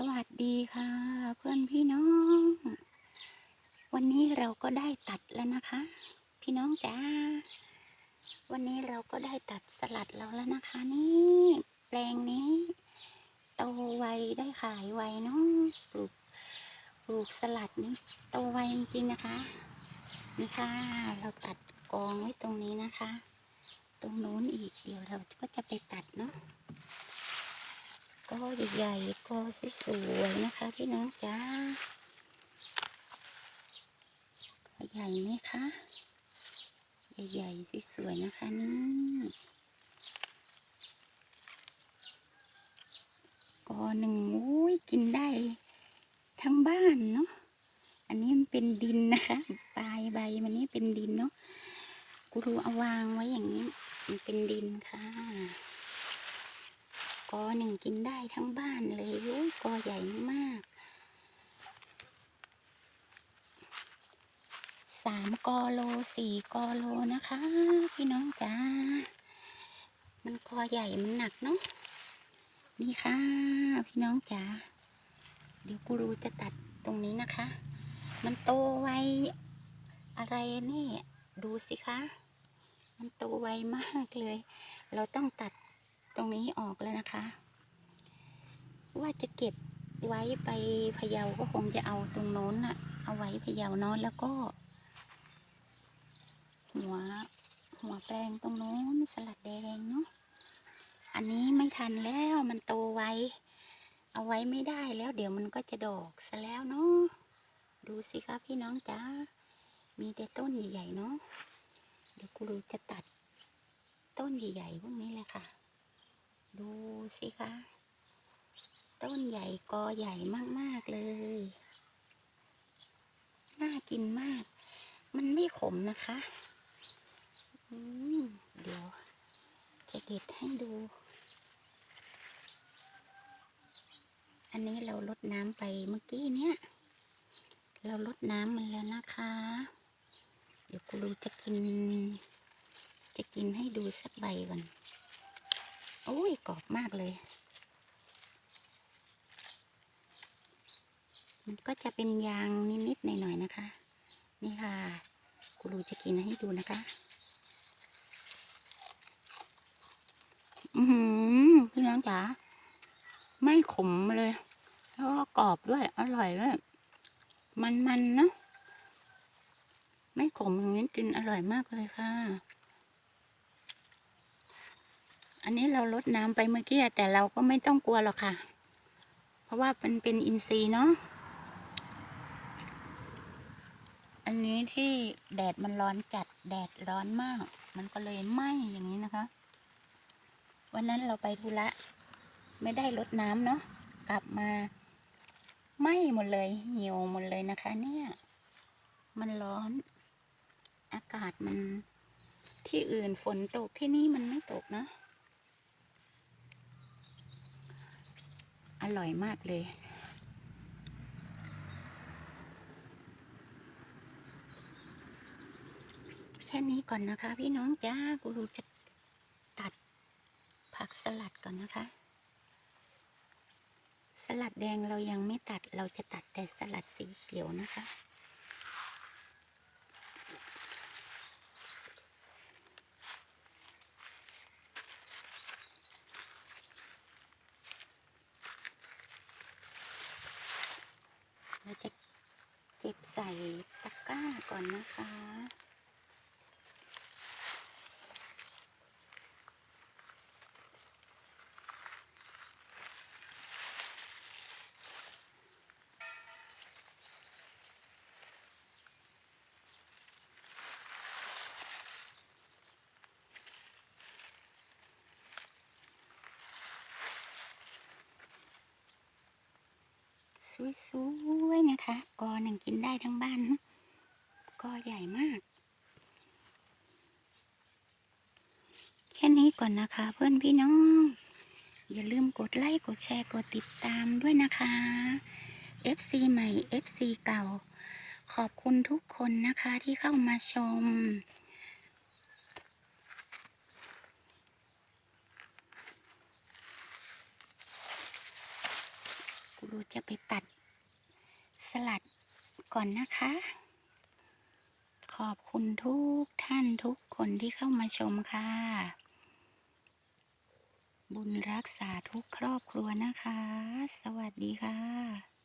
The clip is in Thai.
สวัสดีค่ะ เพื่อนพี่น้อง วันนี้เราก็ได้ตัดแล้วนะคะ พี่น้องจ้าวันนี้เราก็ได้ตัดสลัดเราแล้วนะคะ นี่แปลงนี้โตไวได้ขายไวเนาะปลูกปลูกสลัดนี้โตไวจริงๆนะคะนี่ค่ะเราตัดกองไว้ตรงนี้นะคะ ตรงโน้นอีกเดี๋ยวเราก็จะไปตัดเนาะ ก็ใหญ่ๆก็สวยๆนะคะพี่น้องจ้าใหญ่ไหมคะใหญ่ๆสวยๆนะคะนี่ก็หนึ่งอุ้ยกินได้ทั้งบ้านเนาะอันนี้มันเป็นดินนะคะปลายใบมันนี่เป็นดินเนาะกูรู้เอาวางไว้อย่างนี้ มันเป็นดินค่ะ กอหนึ่งกินได้ทั้งบ้านเลยโอ้ยกอใหญ่มากสามกอโลสี่กอโลนะคะ พี่น้องจ้ามันกอใหญ่มันหนักเนาะนี่ค่ะ พี่น้องจ๋าเดี๋ยวกูรูจะตัดตรงนี้นะคะ มันโตไวอะไรนี่ ดูสิคะ มันโตไวมากเลย เราต้องตัด ตรงนี้ออกแล้วนะคะ ว่าจะเก็บไว้ไปพะเยาก็คงจะเอาตรงโน้นอะเอาไว้พะเยาเนอนแล้วก็ หัวหัวแปลงตรงโน้นสลัดแดงเนาะอันนี้ไม่ทันแล้วมันโตไวเอาไว้ไม่ได้แล้ว เดี๋ยวมันก็จะดอกซะแล้วเนาะดูสิคะพี่น้องจ้ามีแต่ต้นใหญ่ๆเนาะเดี๋ยวกูรูจะตัดต้นใหญ่ๆพวกนี้แหละค่ะ ดูสิคะ ต้นใหญ่กอใหญ่มาก ๆ เลย น่ากินมาก มันไม่ขมนะคะอืมเดี๋ยว จะเด็ดให้ดู อันนี้เราลดน้ำไปเมื่อกี้เนี่ยเราลดน้ำมันแล้วนะคะ เดี๋ยวกูรูจะกิน จะกินให้ดูสักใบก่อน โอ้ยกรอบมากเลย มันก็จะเป็นยางนิดๆหน่อยๆนะคะ นี่ค่ะกูรูจะกินให้ดูนะคะ อือหือพี่น้องจ๋าไม่ขมเลย แล้วก็กรอบด้วย อร่อยด้วย มันๆเนะไม่ขมอย่างนี้กินอร่อยมากเลยค่ะ อันนี้เราลดน้ำไปเมื่อกี้แต่เราก็ไม่ต้องกลัวหรอกค่ะ เพราะว่ามันเป็นอินทรีย์เนาะอันนี้ที่แดดมันร้อนจัดแดดร้อนมาก มันก็เลยไหม้อย่างนี้นะคะ วันนั้นเราไปธุระไม่ได้ลดน้ำเนาะกลับมาไหม้หมดเลยเหี่ยวหมดเลยนะคะ เนี่ย มันร้อน อากาศมันที่อื่นฝนตกที่นี่มันไม่ตกนะ ร่อยมากเลย แค่นี้ก่อนนะคะ พี่น้องจ้ากูรูจะตัดผักสลัดก่อนนะคะ สลัดแดงเรายังไม่ตัดเราจะตัดแต่สลัดสีเขียวนะคะ เราจะเก็บใส่ตะกร้าก่อนนะคะ สวยๆนะคะ กอหนึ่งกินได้ทั้งบ้านนะกอใหญ่มาก แค่นี้ก่อนนะคะ เพื่อนพี่น้อง อย่าลืมกดไลค์กดแชร์กดติดตามด้วยนะคะ FC ใหม่ FC เก่า ขอบคุณทุกคนนะคะที่เข้ามาชม กูรูจะไปตัดสลัดก่อนนะคะ ขอบคุณทุกท่านทุกคนที่เข้ามาชมค่ะ บุญรักษาทุกครอบครัวนะคะ สวัสดีค่ะ